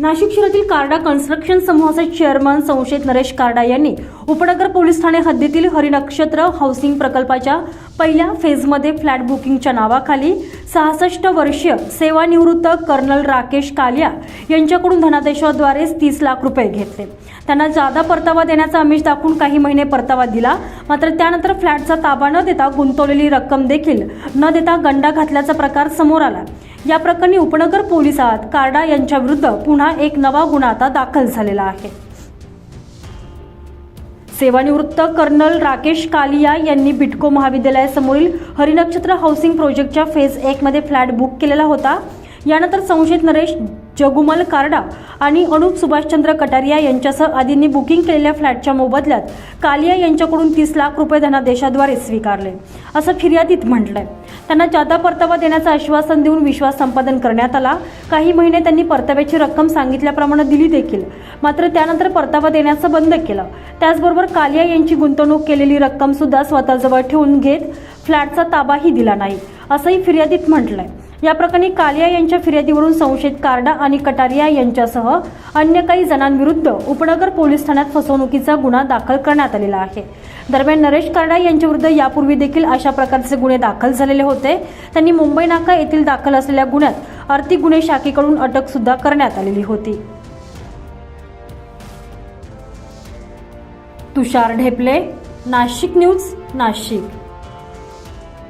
नाशिक शहरातील कार्डा कन्स्ट्रक्शन समूहाचे चेअरमन संशयित नरेश कार्डा यांनी उपनगर पोलीस ठाणे हद्दीतील हरिनक्षत्र हाऊसिंग प्रकल्पाच्या पहिल्या फेजमध्ये फ्लॅट बुकिंगच्या नावाखाली सहासष्ट वर्षीय सेवानिवृत्त कर्नल राकेश कालिया यांच्याकडून धनादेशाद्वारे तीस लाख रुपये घेतले. त्यांना जादा परतावा देण्याचा आमिष दाखवून काही महिने परतावा दिला. मात्र त्यानंतर फ्लॅटचा ताबा न देता गुंतवलेली रक्कम देखील न देता गंडा घातल्याचा प्रकार समोर आला. या प्रकरणी उपनगर पोलिसात कार्डा यांच्याविरुद्ध पुन्हा एक नवा गुन्हा आता दाखल झालेला आहे. सेवानिवृत्त कर्नल राकेश कालिया यांनी बिटको महाविद्यालयासमोरील हरिनक्षत्र हाऊसिंग प्रोजेक्टच्या फेज एकमध्ये फ्लॅट बुक केलेला होता. यानंतर संशयित नरेश जगुमल कार्डा आणि अनुप सुभाषचंद्र कटारिया यांच्यासह आदींनी बुकिंग केलेल्या फ्लॅटच्या मोबदल्यात कालिया यांच्याकडून तीस लाख रुपये धनादेशाद्वारे स्वीकारले असं फिर्यादीत म्हटलंय. त्यांना जादा परतावा देण्याचं आश्वासन देऊन विश्वास संपादन करण्यात आला. काही महिने त्यांनी परताव्याची रक्कम सांगितल्याप्रमाणे दिली देखील. मात्र त्यानंतर परतावा देण्याचं बंद केलं. त्याचबरोबर कालिया यांची गुंतवणूक केलेली रक्कम सुद्धा स्वतःजवळ ठेवून घेत फ्लॅटचा ताबाही दिला नाही असंही फिर्यादीत म्हटलंय. या प्रकरणी कालिया यांच्या फिर्यादीवरून संशयित कार्डा आणि कटारिया यांच्यासह अन्य काही जणांविरुद्ध उपनगर पोलीस ठाण्यात फसवणुकीचा गुन्हा दाखल करण्यात आलेला आहे. दरम्यान नरेश कार्डा यांच्याविरुद्ध यापूर्वी देखील अशा प्रकारचे गुन्हे दाखल झालेले होते. त्यांनी मुंबई नाका येथील दाखल असलेल्या गुन्ह्यात आर्थिक गुन्हे शाखेकडून अटक सुद्धा करण्यात आलेली होती. तुषार ढेपले नाशिक न्यूज नाशिक.